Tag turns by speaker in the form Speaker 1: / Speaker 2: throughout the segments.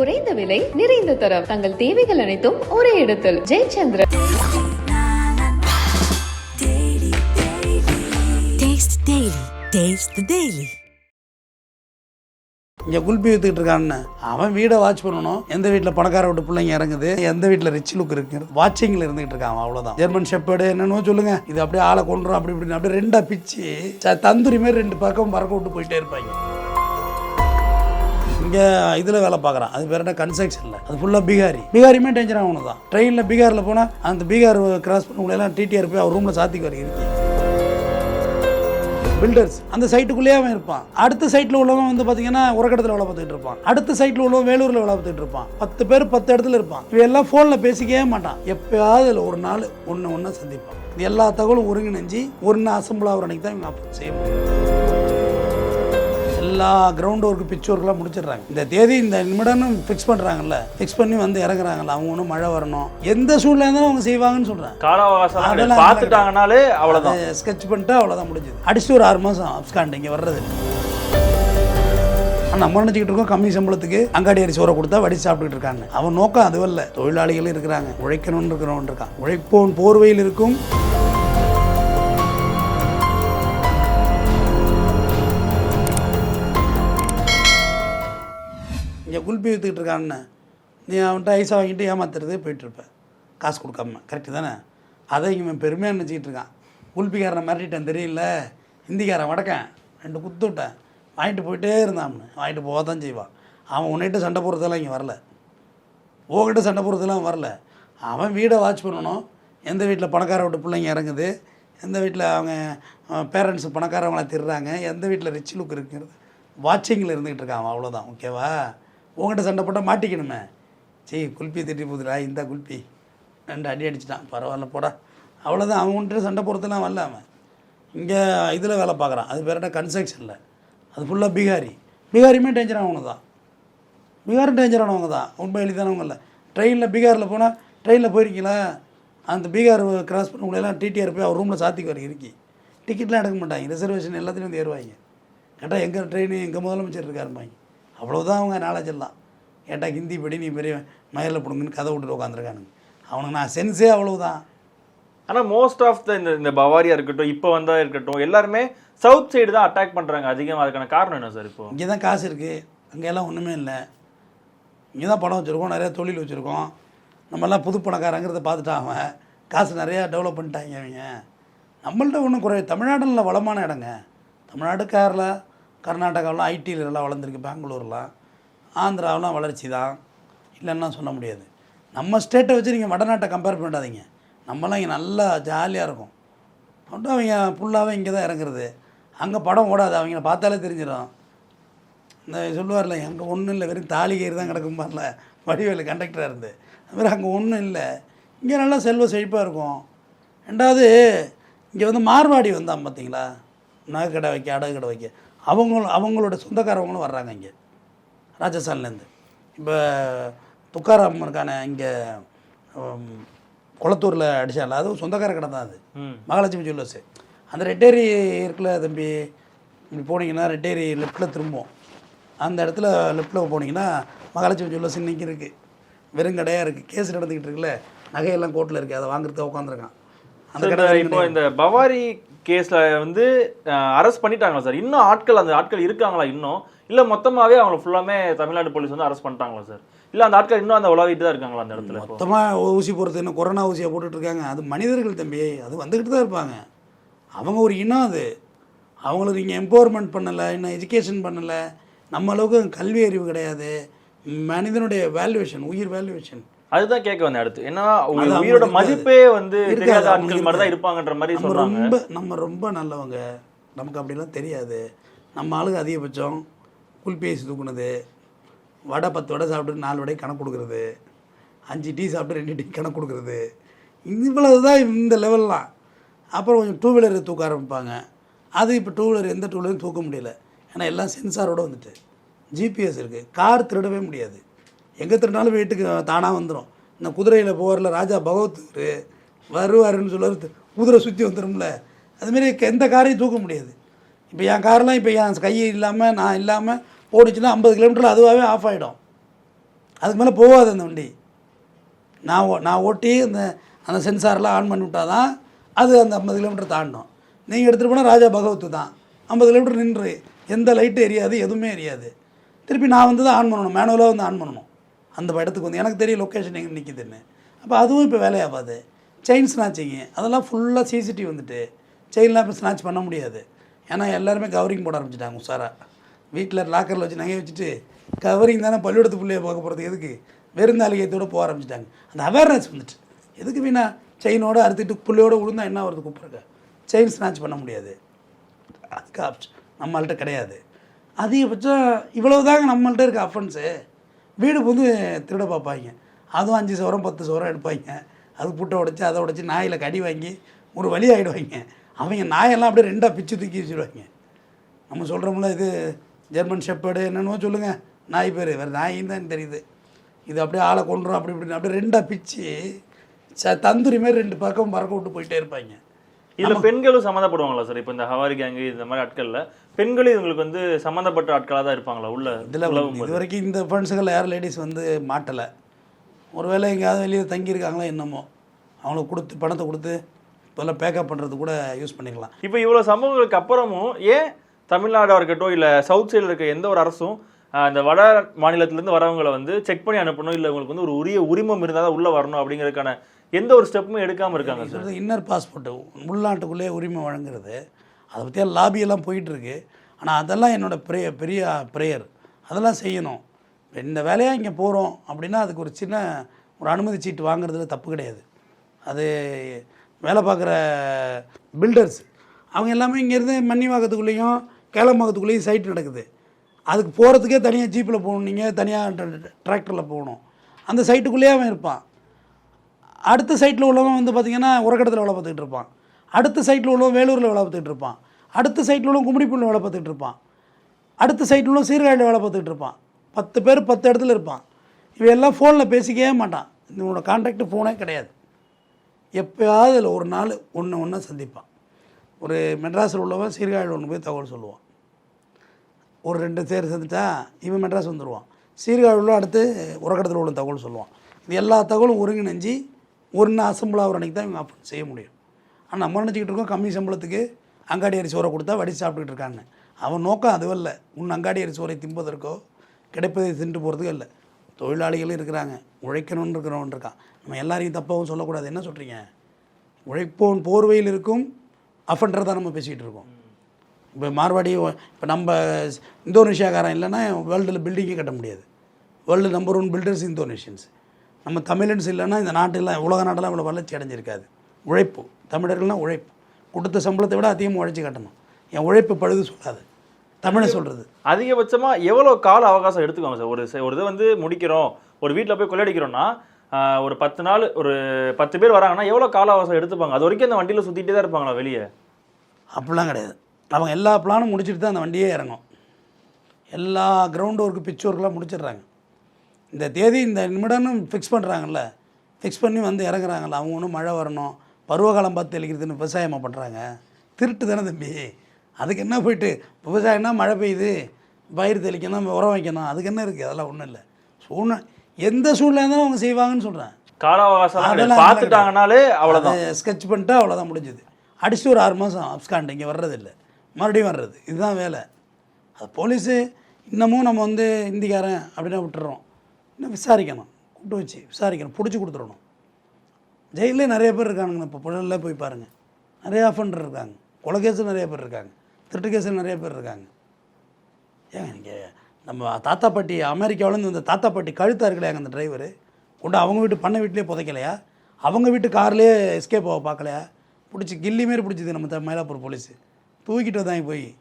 Speaker 1: குறைந்த விலை நிறைந்த தரம். தங்கள் தேவைகள் அனைத்தும் ஒரே இடத்தில். Jayachandra.
Speaker 2: Taste the Daily. Taste the Daily.
Speaker 3: இங்கே குல்பி வித்துக்கிட்டு இருக்கான்னு. அவன் வீடை வாட்ச் பண்ணணும். எந்த வீட்டில் பணக்கார விட்டு பிள்ளைங்க இறங்குது? எந்த வீட்டில் ரிச் லுக் இருக்கு? வாட்சிங்கில் இருந்துகிட்டு இருக்கான் அவன் அவ்வளோதான் ஜெர்மன் ஷெப்பர்டு என்னன்னு சொல்லுங்க. இது அப்படியே ஆளை கொண்டுரும் அப்படி இப்படின்னு. அப்படியே ரெண்டா பிச்சு தந்தூரி மாதிரி ரெண்டு பக்கம் பறக்க விட்டு போயிட்டே இருப்பாங்க. இங்கே இதில் வேலை பார்க்குறான். அது பேர் என்ன? கன்ஸ்ட்ரக்ஷனில் அது ஃபுல்லாக பீகாரி. பீகாரியுமே டேஞ்சர் ஆகணும் தான் ட்ரெயினில் பீகாரில் போனால் அந்த பீகார் கிராஸ் பண்ணவங்களெல்லாம் டிடிஆர் போய் அவர் ரூமில் சாத்திக்கு வர இருக்கு. பில்டர்ஸ் அந்த சைட்டுக்குள்ளேயே அவன் இருப்பான். அடுத்த சைட்டில் உள்ளவன் வந்து பார்த்தீங்கன்னா உரக்கடத்தில் வேலை பார்த்துட்டு இருப்பான். அடுத்த சைட்டில் உள்ளவன் வேலூரில் வேலை பார்த்துட்டு இருப்பான். பத்து பேர் பத்து இடத்துல இருப்பான். இவையெல்லாம் எல்லாம் ஃபோனில் பேசிக்கவே மாட்டான். எப்பயாவது இதுல ஒரு நாள் ஒன்று ஒன்று சந்திப்பான். எல்லா தகவலும் ஒருங்கிணைஞ்சு ஒன்று அசம்பிள் ஆகிற அன்னைக்கு தான் இவங்க அப்போ செய்ய முடியும். எல்லா கிரவுண்ட் ஒர்க்கு பிச் ஒர்க்லாம் முடிச்சிடுறாங்க. இந்த தேதி இந்த நிமிடம்னு ஃபிக்ஸ் பண்ணுறாங்கல்ல ஃபிக்ஸ் பண்ணி வந்து இறங்குறாங்கல்ல அவங்க ஒன்றும் மழை வரணும். எந்த சூழ்நிலை இருந்தாலும் அவங்க செய்வாங்கன்னு சொல்கிறேன்
Speaker 4: கால அவகாசம்
Speaker 3: அதெல்லாம்
Speaker 4: பார்த்துட்டாங்கனாலே அவ்வளவுதான்.
Speaker 3: ஸ்கெட்ச் பண்ணிட்டு அவ்வளோதான் முடிஞ்சது. அடிச்சுட்டு ஒரு ஆறு மாதம் அப்ஸ்காண்ட் இங்கே வர்றது. நம்ம நினச்சிக்கிட்டு இருக்கோம் கம்மி சம்பளத்துக்கு அங்காடி அரிசி சோறை கொடுத்தா வடி சாப்பிட்டுட்டு இருக்காங்க அவன் நோக்கம் அதுவல்ல. தொழிலாளிகள் இருக்கிறாங்க. உழைக்கணும்னு இருக்கிறவன் இருக்கான். உழைப்போன் போர்வையில் இருக்கும். இங்கே குல்பி விற்றுக்கிட்டு இருக்கான்னு. நீ அவன்கிட்ட ஐசா வாங்கிட்டு ஏமாத்துறது போயிட்டுருப்பேன் காசு கொடுக்காம கரெக்டு தானே? அதை இவன் பெருமையாக நினச்சிக்கிட்டு இருக்கான். குல்பிக்காரனை மிரட்டிட்டேன் தெரியல. ஹிந்திக்காரன் வடக்கேன். ரெண்டு குத்து விட்டேன். வாங்கிட்டு போயிட்டே இருந்தான் வாங்கிட்டு போக தான் செய்வான். அவன் உன்னிட்டு சண்டை போடுறதெல்லாம் இங்கே வரல. ஓகிட்ட சண்டை போடுறதெல்லாம் வரல. அவன் வீடை வாட்ச் பண்ணணும். எந்த வீட்டில் பணக்கார விட்டு பிள்ளைங்க இறங்குது? எந்த வீட்டில் அவங்க பேரண்ட்ஸ் பணக்காரவங்களா திடுறாங்க எந்த வீட்டில் ரிச் லுக் இருக்குங்கிறது. வாட்சிங்கில் இருந்துகிட்டு இருக்கான் அவ்வளோதான் ஓகேவா உங்கள்கிட்ட சண்டை போட்டால் மாட்டிக்கணுமே. சரி குல்பி திட்டி போதுடா இந்த குல்பி. ரெண்டு அடி அடிச்சிட்டான். பரவாயில்ல போடா. அவ்வளோதான் அவங்கள்ட்ட சண்டை போகிறதுலாம் வரல அவன். இங்கே இதில் வேலை பார்க்குறான். அது பேர் என்ன? கன்ஸ்ட்ரக்ஷனில். அது ஃபுல்லாக பீகாரி. பீகாரியுமே டேஞ்சர் ஆகணும் தான். பீகாரும் டேஞ்சரானவங்க தான். உண்மை எளிதானவங்க இல்லை. ட்ரெயினில் பீகாரில் போனால் ட்ரெயினில் போயிருக்கீங்களா? அந்த பீகார் கிராஸ் பண்ணவங்களெல்லாம் டிடிஆர் போய் அவர் ரூமில் சாத்திக்கு வர இருக்கி. டிக்கெட்லாம் எடுக்க மாட்டாங்க. ரிசர்வேஷன் எல்லாத்தையும் வந்து ஏறுவாங்க. கேட்டால் எங்கள் ட்ரெயின் எங்கள் முதலமைச்சர் இருக்காருப்பாங்க அவ்வளோதான் அவங்க நாலேஜ் எல்லாம். கேட்டால் ஹிந்தி படி நீ பெரிய மயிரில் பிடுங்கன்னு கதை விட்டுட்டு உட்காந்துருக்கானுங்க அவனுக்கு நான் சென்ஸே அவ்வளவுதான்.
Speaker 4: ஆனா மோஸ்ட் ஆஃப் த இந்த இந்த பவாரியா இருக்கட்டும் இப்போ வந்தா இருக்கட்டும் எல்லாருமே சவுத் சைடு தான் அட்டாக் பண்றாங்க. அதிகம் அதுக்கான காரணம் என்ன சார் இப்போ?
Speaker 3: இங்கே தான் காசு இருக்குது அங்கெல்லாம் ஒன்றுமே இல்லை. இங்கே தான் பணம் வச்சுருக்கோம் நிறையா தொழில் வச்சுருக்கோம். நம்மெல்லாம் புது பணக்காரங்கிறத பார்த்துட்டான் அவன் காசு நிறையா டெவலப் பண்ணிட்டாங்க அவங்க நம்மள்ட்ட ஒன்றும் குறை தமிழ்நாடுல வளமான இடங்க. தமிழ்நாடு கேரளா கர்நாடகாவெலாம் ஐடியில் நல்லா வளர்ந்துருக்கு பெங்களூர்லாம் ஆந்திராவெலாம் வளர்ச்சி தான். இல்லைன்னா சொல்ல முடியாது. நம்ம ஸ்டேட்டை வச்சு நீங்கள் வடநாட்டை கம்பேர் பண்ணாதீங்க நம்மலாம் இங்கே நல்லா ஜாலியாக இருக்கும். மட்டும் அவங்க ஃபுல்லாகவே இங்கே தான் இறங்குறது. அங்கே படம் ஓடாது அவங்கள பார்த்தாலே தெரிஞ்சிடும். இந்த சொல்லுவார்ல அங்கே ஒன்றும் இல்லை வெறும் தாலிகயிறு தான் கிடக்கும் பாருல. வடிவேலு கண்டக்டராக இருந்து. அதுமாதிரி அங்கே ஒன்றும் இல்லை. இங்கே நல்லா செல்வ செழிப்பாக இருக்கும். ரெண்டாவது இங்கே வந்து மார்வாடி வந்தான் பார்த்தீங்களா நகை கடை வைக்க அடகு கடை வைக்க. அவங்களும் அவங்களோட சொந்தக்காரவங்களும் வர்றாங்க இங்கே. ராஜஸ்தான்லேருந்து. இப்போ துக்காராம் இருக்கான இங்கே குளத்தூரில் அடிச்சால அது சொந்தக்கார கடை தான் அது. மகாலட்சுமி ஜுவல்லர்ஸு. அந்த ரெட்டேரி இருக்குல்ல தம்பி இப்படி போனீங்கன்னா ரெட்டேரி லெஃப்ட்டில் திரும்பும் அந்த இடத்துல லெஃப்ட்டில் போனீங்கன்னா மகாலட்சுமி ஜுவல்லர்ஸ் இன்னைக்கு இருக்குது வெறும் கடையாக இருக்குது கேஸ் நடந்துக்கிட்டு இருக்குல்ல நகையெல்லாம் கோர்ட்டில் இருக்குது அதை வாங்குறதுக்கு உட்காந்துருக்கான் அந்த கடை
Speaker 4: இப்போ இந்த பவாரி கேஸில் வந்து அரெஸ்ட் பண்ணிட்டாங்களா சார் இன்னும் ஆட்கள் அந்த ஆட்கள் இருக்காங்களா இன்னும்? இல்லை மொத்தமாகவே அவங்க ஃபுல்லாமே தமிழ்நாடு போலீஸ் வந்து அரெஸ்ட் பண்ணிட்டாங்களா சார் இல்லை அந்த ஆட்கள் இன்னும் அந்த உலகிட்டு தான் இருக்காங்களா அந்த இடத்துல
Speaker 3: மொத்தமாக ஊசி போகிறது என்ன கொரோனா ஊசியை போட்டுட்டு இருக்காங்க? அது மனிதர்கள் தம்பி அது வந்துக்கிட்டு தான் இருப்பாங்க. அவங்க ஒரு இனம் அது. அவங்களுக்கு நீங்கள் எம்பவர்மெண்ட் பண்ணலை இன்னும் எஜுகேஷன் பண்ணலை. நம்ம அளவுக்கு கல்வி அறிவு கிடையாது. மனிதனுடைய வேல்யூவேஷன் உயிர் வேல்யூவேஷன்
Speaker 4: அதுதான் கேட்க வந்தேன் அடுத்து. ஏன்னா உயிரோட மதிப்பே வந்து தெரியாத ஆட்கள் மாதிரி தான். இருப்பாங்கன்ற மாதிரி சொல்றாங்க.
Speaker 3: ரொம்ப நம்ம ரொம்ப நல்லவங்க. நமக்கு அப்படிலாம் தெரியாது. நம்ம ஆளுங்க அதிகபட்சம் குல்பேசி தூக்குனது வடை பத்து வடை சாப்பிட்டு நாலு வடை கணக்கு கொடுக்குறது அஞ்சு டீ சாப்பிட்டு ரெண்டு டீ கணக்கு கொடுக்குறது. இவ்வளவு தான் இந்த லெவல்லாம் அப்புறம் கொஞ்சம் டூ வீலர் தூக்க ஆரம்பிப்பாங்க. அது இப்போ டூ வீலர் எந்த டூ வீலரும் தூக்க முடியல. ஏன்னா எல்லாம் சென்சாரோட வந்துட்டு. ஜிபிஎஸ் இருக்குது கார் திருடவே முடியாது. எங்கே திருடினாலும் வீட்டுக்கு தானாக வந்துடும் இந்த குதிரையில் போகிறல ராஜா பகவத் வருவாருன்னு சொல்லுவார் குதிரை சுற்றி வந்துடும்ல அதுமாரி எந்த காரையும் தூக்க முடியாது. இப்போ என் கார்லாம் இப்போ என் கை இல்லாமல் நான் இல்லாமல் ஓடிச்சுன்னா ஐம்பது கிலோமீட்டரில் அதுவாகவே ஆஃப் ஆகிடும் அதுக்கு மேலே போகாது அந்த வண்டி. நான் ஓ நான் ஓட்டி அந்த அந்த சென்சார்லாம் ஆன் பண்ணி விட்டால் தான் அது அந்த ஐம்பது கிலோமீட்டர் தாண்டும். நீங்கள் எடுத்துகிட்டு போனால் ராஜா பகவத்து தான். ஐம்பது கிலோமீட்டர் நின்று எந்த லைட்டும் எரியாது எதுவுமே எரியாது திருப்பி நான் வந்து தான் ஆன் பண்ணணும் மேனுவலாக வந்து ஆன் பண்ணணும். அந்த இடத்துக்கு வந்து. எனக்கு தெரியும் லொக்கேஷன் எங்கே நிற்கிதுன்னு அப்போ அதுவும் இப்போ வேலையாகாது. செயின் ஸ்நாச்சிங்க அதெல்லாம் ஃபுல்லாக சிசிடிவி வந்துட்டு செயின்லாம் இப்போ ஸ்நாச் பண்ண முடியாது. ஏன்னா எல்லாருமே கவரிங் போட ஆரம்பிச்சிட்டாங்க உஷாராக வீட்டில் லாக்கரில் வச்சு நகை வச்சுட்டு கவரிங் தானே பள்ளிக்கூடத்து பிள்ளைய பார்க்க போகிறது எதுக்கு? வெறுந்தாலிகத்தோடு போக ஆரம்பிச்சிட்டாங்க. அந்த அவேர்னஸ் வந்துட்டு. எதுக்கு வீணா செயினோட அறுத்துட்டு புள்ளையோட விழுந்தா என்ன வருது கூப்பிட்ருக்க செயின் ஸ்நாச் பண்ண முடியாது. அதுக்கு ஆப்ஷன் நம்மள்கிட்ட கிடையாது. அதிகபட்சம் இவ்வளவு நம்மள்கிட்ட இருக்க அஃபன்ஸு வீடு வந்து திருட பார்ப்பாங்க. அதுவும் அஞ்சு சவரம் பத்து சவரம் எடுப்பாங்க. அது புட்டை உடைச்சி அதை உடைச்சி நாயில் கடி வாங்கி ஒரு வழி ஆகிடுவாங்க அவங்க நாயெல்லாம் அப்படியே ரெண்டாக பிச்சு தூக்கி வச்சுருவாங்க. நம்ம சொல்கிறோம்ல இது ஜெர்மன் ஷெப்பர்டு என்னென்னமோ சொல்லுங்கள் நாய் பேர் வேறு நாயின்னு தான் தெரியுது. இது அப்படியே ஆளை கொண்டுரும் அப்படி இப்படின்னு அப்படியே ரெண்டாக பிச்சு ச தந்தூரி மாதிரி ரெண்டு பக்கம் பறக்க விட்டு போயிட்டே இருப்பாங்க.
Speaker 4: இதுல பெண்களும் சம்மந்தப்படுவாங்களா சார்? இப்போ இந்த ஹவாரி கேங்கு இந்த மாதிரி ஆட்கள்ல பெண்களும் இவங்களுக்கு வந்து சம்மந்தப்பட்ட ஆட்களா தான் இருப்பாங்களா? உள்ள
Speaker 3: இதில். இது வரைக்கும் இந்த ஃபண்ட்ஸுகள் யார் லேடிஸ் வந்து மாட்டலை. ஒருவேளை எங்கேயாவது வெளியே தங்கியிருக்காங்களோ என்னமோ. அவங்களுக்கு கொடுத்து பணத்தை கொடுத்து இப்போல்லாம் பேக்கப் பண்ணுறது கூட யூஸ் பண்ணிக்கலாம்.
Speaker 4: இப்போ இவ்வளவு சம்பவங்களுக்கு அப்புறமும் ஏன் தமிழ்நாடா இருக்கட்டும் இல்ல சவுத் சைடுல இருக்க எந்த ஒரு அரசும் இந்த வட மாநிலத்துல இருந்து வரவங்களை வந்து செக் பண்ணி அனுப்பணும் இல்ல உங்களுக்கு வந்து ஒரு உரிய உரிமம் இருந்தால் தான் உள்ள வரணும் அப்படிங்கறதுக்கான எந்த ஒரு ஸ்டெப்புமே எடுக்காமல் இருக்காங்க சார்
Speaker 3: இன்னர் பாஸ்போர்ட்டு உள்நாட்டுக்குள்ளேயே உரிமை வழங்குறது. அதை பற்றியெல்லாம் லாபியெல்லாம் போயிட்டுருக்கு. ஆனால் அதெல்லாம் என்னோடய பெரிய பெரிய ப்ரேயர் அதெல்லாம் செய்யணும். இந்த வேலையாக இங்கே போகிறோம் அப்படின்னா அதுக்கு ஒரு சின்ன ஒரு அனுமதி சீட்டு வாங்குறதுல தப்பு கிடையாது. அது வேலை பார்க்குற பில்டர்ஸ் அவங்க எல்லாமே இங்கேருந்து மன்னிவாக்கத்துக்குள்ளேயும் கேளம்பாக்கத்துக்குள்ளேயும் சைட் நடக்குது. அதுக்கு போகிறதுக்கே தனியாக ஜீப்பில் போகணும். நீங்கள் தனியாக டிராக்டரில் போகணும். அந்த சைட்டுக்குள்ளேயே அவன் இருப்பான். அடுத்த சைட்டில் உள்ளவன் வந்து பார்த்திங்கன்னா உரக்கடத்தில் வேலை பார்த்துக்கிட்டு இருப்பான். அடுத்த சைட்டில் உள்ளவன் வேலூரில் வேலை பார்த்துக்கிட்டு இருப்பான். அடுத்த சைட்டில் உள்ளவன் கும்மிடிப்பூரில் வேலை பார்த்துக்கிட்டு இருப்பான். அடுத்த சைட்டில் உள்ளவன் சீர்காழியில் வேலை பார்த்துக்கிட்டு இருப்பான். பத்து பேர் பத்து இடத்துல இருப்பான். இவையெல்லாம் எல்லாம் ஃபோனில் பேசிக்கவே மாட்டான். இவனோட கான்டாக்ட் ஃபோனே கிடையாது. எப்போயாவது இல்லை ஒரு நாள் ஒன்று ஒன்று சந்திப்பான். ஒரு மெட்ராஸில் உள்ளவன் சீர்காழியில் ஒன்று போய் தகவல் சொல்லுவான். ஒரு ரெண்டு பேர் சேர்ந்துட்டா இவன் மெட்ராஸ் வந்துடுவான் சீர்காழியில் அடுத்து உரக்கடத்தில் உள்ள தகவல் சொல்லுவான். இது எல்லா தகவலும் ஒருங்கிணைஞ்சு ஒரு நாள் அசம்பிள் ஆகிற அன்றைக்கி தான் இவங்க அப்படி செய்ய முடியும். ஆனால் நம்ம நினச்சிக்கிட்டு இருக்கோம் கம்மி சம்பளத்துக்கு அங்காடி அரிசி சோறை கொடுத்தா வடி சாப்பிட்டுக்கிட்டு இருக்கான்னு. அவன் நோக்கம் அதுவும் இல்லை. உன் அங்காடி அரிசி சோறை திம்பதற்கோ கிடைப்பதை தின்று போகிறதுக்கோ இல்லை. தொழிலாளிகளும் இருக்கிறாங்க உழைக்கணும்னு இருக்கிறவன் இருக்கான். நம்ம எல்லாரையும் தப்பாகவும் சொல்லக்கூடாது. என்ன சொல்கிறீங்க உழைப்போன் போர்வையில் இருக்கும் அஃபண்டர் தான் நம்ம பேசிகிட்டு இருக்கோம். இப்போ மார்வாடி இப்போ நம்ம இந்தோனேஷியாக்காரன் இல்லைன்னா வேர்ல்டில் பில்டிங்கே கட்ட முடியாது. World number one builders Indonesians. நம்ம தமிழன்ஸ் இல்லைன்னா இந்த நாட்டெல்லாம் உலக நாட்டெல்லாம் இவ்வளோ வளர்ச்சி அடைஞ்சிருக்காது. உழைப்பு. தமிழர்கள்னால் உழைப்பு. கொடுத்த சம்பளத்தை விட அதிகமாக உழைச்சி கட்டணும். என் உழைப்பு பழுது சொல்லாது. தமிழை சொல்கிறது
Speaker 4: அதிகபட்சமா எவ்வளவு கால அவகாசம் எடுத்துக்கோங்க சார். ஒரு செ- ஒரு இதை வந்து முடிக்கிறோம். ஒரு வீட்ல போய் கொள்ளையடிக்கிறோம்னா ஆஹ், ஒரு பத்து நாள் ஒரு பத்து பேர் வராங்கன்னா எவ்வளவு கால அவகாசம் எடுத்துப்பாங்க? அது வரைக்கும் அந்த வண்டியில சுத்திட்டே தான் இருப்பாங்களா வெளியே?
Speaker 3: அப்படிலாம் கிடையாது. அவங்க எல்லா பிளானும் முடிச்சுட்டு தான் அந்த வண்டியே இறங்கும். எல்லா கிரவுண்ட் ஒர்க்கு பிச் ஒர்க்கெலாம் முடிச்சிடுறாங்க. இந்த தேதி இந்த நிமிடம்னு ஃபிக்ஸ் பண்ணுறாங்கல்ல ஃபிக்ஸ் பண்ணி வந்து இறங்குறாங்கல்ல. அவங்க ஒன்றும் மழை வரணும். பருவகாலம் பார்த்து தெளிக்கிறதுன்னு விவசாயமாக பண்ணுறாங்க திருட்டு தானே தம்பி. அதுக்கு என்ன போயிட்டு? விவசாயம்னா மழை பெய்யுது. பயிர் தெளிக்கணும் உரம் வைக்கணும். அதுக்கு என்ன இருக்குது அதெல்லாம் ஒன்றும் இல்லை. சூழ்நிலை எந்த சூழ்நிலை இருந்தாலும் அவங்க செய்வாங்கன்னு சொல்கிறேன்
Speaker 4: கால அவகாசம் பார்த்துட்டாங்கனாலே அவ்வளவுதான்.
Speaker 3: ஸ்கெட்ச் பண்ணிட்டா அவ்வளோதான் முடிஞ்சுது. அடிச்சுட்டு ஒரு ஆறு மாதம் அப்ஸ்காண்ட் இங்கே வர்றதில்லை மறுபடியும் வர்றது. இதுதான் வேலை. அது போலீஸு இன்னமும் நம்ம வந்து இந்திக்காரன் அப்படின்னா விட்டுறோம். இன்னும் விசாரிக்கணும்? கூப்பிட்டு வச்சு விசாரிக்கணும். பிடிச்சி கொடுத்துடணும். ஜெயிலே நிறைய பேர் இருக்கானுங்க இப்போ. புழலில் போய் பாருங்கள் நிறைய அஃபண்டர் இருக்காங்க. கொலை கேஸில் நிறைய பேர் இருக்காங்க. திருட்டு கேஸில் நிறைய பேர் இருக்காங்க. ஏங்க நீங்கள் நம்ம தாத்தா பாட்டி அமெரிக்காவிலேருந்து இந்த தாத்தா பாட்டி கழுத்தா இருக்கலையாங்க அந்த டிரைவரு கொண்டு அவங்க வீட்டு பண்ணை வீட்லேயே புதைக்கலையா? அவங்க வீட்டு கார்லேயே எஸ்கேப் ஆக பார்க்கலையா? பிடிச்சி கில்லி மாரி பிடிச்சிது நம்ம த- மயிலாப்பூர் போலீஸு தூக்கிட்டு வந்தாங்க போய்.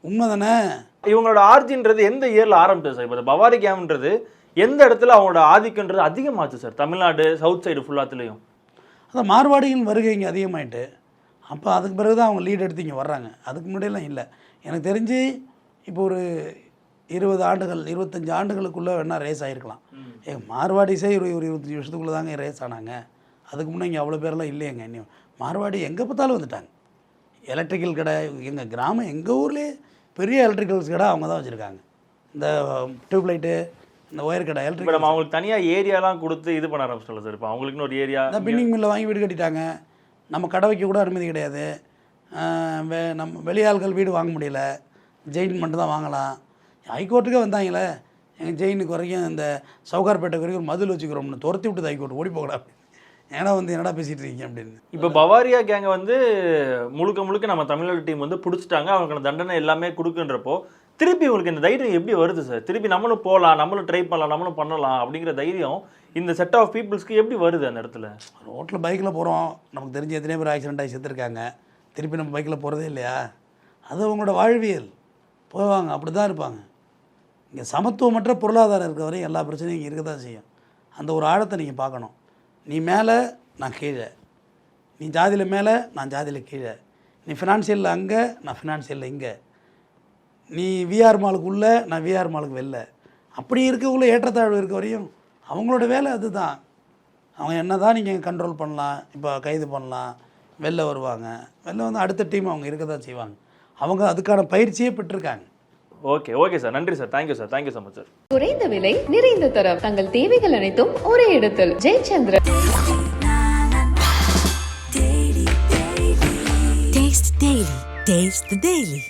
Speaker 3: உண்மை தானே
Speaker 4: இவங்களோட ஆர்ஜின்றது எந்த இயரில் ஆரம்பிச்சது சார்? இப்போ பவாரி கேம்ன்றது எந்த இடத்துல அவங்களோட ஆதிக்கன்றது அதிகமாச்சு சார் தமிழ்நாடு சவுத் சைடு ஃபுல்லாத்துலேயும்
Speaker 3: அதான் மார்வாடிகள் வருகை இங்கே அதிகமாயிட்டு அப்போ அதுக்கு பிறகு தான் அவங்க லீட் எடுத்து இங்கே வர்றாங்க. அதுக்கு முன்னாடியெல்லாம் இல்லை. எனக்கு தெரிஞ்சு இப்போ ஒரு இருபது ஆண்டுகள் இருபத்தஞ்சி ஆண்டுகளுக்குள்ளே வேணா ரேஸ் ஆகிருக்கலாம் ஏங்க மார்வாடிஸே ஒரு ஒரு இருபத்தஞ்சி வருஷத்துக்குள்ளே தாங்க ரேஸ் ஆனாங்க. அதுக்கு முன்னே இங்கே அவ்வளோ பேரெல்லாம் இல்லையேங்க இன்னும். மார்வாடி எங்கே பார்த்தாலும் வந்துட்டாங்க. எலக்ட்ரிக்கல் கடை எங்கள் கிராமம் எங்கள் ஊர்லேயே பெரிய எலக்ட்ரிக்கல்ஸ் கடை அவங்க தான் வச்சுருக்காங்க. இந்த டியூப் லைட்டு இந்த ஒயர் கடை எலக்ட்ரிக்
Speaker 4: நம்ம அவங்களுக்கு தனியா ஏரியாலாம் கொடுத்து இது பண்ண ஆரம்பிச்சிட்டோம் சார் இப்போ அவங்களுக்குன்னு ஒரு ஏரியா
Speaker 3: இந்த பின்னிங் மில்லை வாங்கி வீடு கட்டிட்டாங்க. நம்ம கடை வைக்க கூட அனுமதி கிடையாது. வெ நம்ம வெளியாள்கள் வீடு வாங்க முடியல. ஜெயின் மட்டும் தான் வாங்கலாம் ஹைகோர்ட்டுக்கே வந்தாங்களே. எங்கள் ஜெயினுக்கு வரைக்கும் இந்த சவுகார்பேட்டை வரைக்கும் மதில் வச்சுக்கிறோம்னு துரத்தி விட்டுது ஹைகோர்ட் ஓடி போகலாம் ஏன்னா வந்து என்னடா பேசிகிட்டு இருக்கீங்க அப்படின்னு.
Speaker 4: இப்போ பவாரியா கேங்க வந்து முழுக்க முழுக்க நம்ம தமிழ்நாடு டீம் வந்து பிடிச்சிட்டாங்க. அவங்களுக்கு தண்டனை எல்லாமே கொடுக்குன்றப்போ திருப்பி உங்களுக்கு இந்த தைரியம் எப்படி வருது சார்? திருப்பி நம்மளும் போகலாம் நம்மளும் ட்ரை பண்ணலாம் நம்மளும் பண்ணலாம் அப்படிங்கிற தைரியம் இந்த செட் ஆஃப் பீப்புள்ஸ்க்கு எப்படி வருது அந்த இடத்துல?
Speaker 3: ரோட்டில் பைக்கில் போகிறோம் நமக்கு தெரிஞ்ச எத்தனை பேர் ஆக்சிடென்ட் ஆகி செத்துருக்காங்க. திருப்பி நம்ம பைக்கில் போகிறதே இல்லையா? அது அவங்களோட வாழ்வியல். போவாங்க அப்படி தான் இருப்பாங்க. இங்கே சமத்துவமற்ற பொருளாதாரம் இருக்க வரையும் எல்லா பிரச்சனையும் இங்கே இருக்க தான் செய்யும். அந்த ஒரு ஆழத்தை நீங்கள் பார்க்கணும். நீ மேலே நான் கீழே. நீ ஜாதியில் மேலே நான் ஜாதியில் கீழே. நீ ஃபினான்ஷியலில் அங்கே நான் ஃபினான்ஷியலில் இங்கே. நீ விஆர் மாலுக்கு உள்ள நான் விஆர் மாலுக்கு வெளில. அப்படி இருக்கக்குள்ள ஏற்றத்தாழ்வு இருக்க வரையும் அவங்களோட வேலை அதுதான். அவங்க என்ன தான் நீங்கள் கண்ட்ரோல் பண்ணலாம் இப்போ கைது பண்ணலாம் வெளில வருவாங்க. வெளில வந்து அடுத்த டீம் அவங்க இருக்க தான் செய்வாங்க. அவங்க அதுக்கான பயிற்சியே பெற்றிருக்காங்க.
Speaker 4: ஓகே ஓகே சார் நன்றி sir thank you sir thank you so much sir
Speaker 1: குறைந்த விலை நிறைந்த தரம். தங்கள் தேவைகள் அனைத்தும் ஒரே இடத்தில். Jayachandran
Speaker 2: Taste the Daily. Taste the Daily.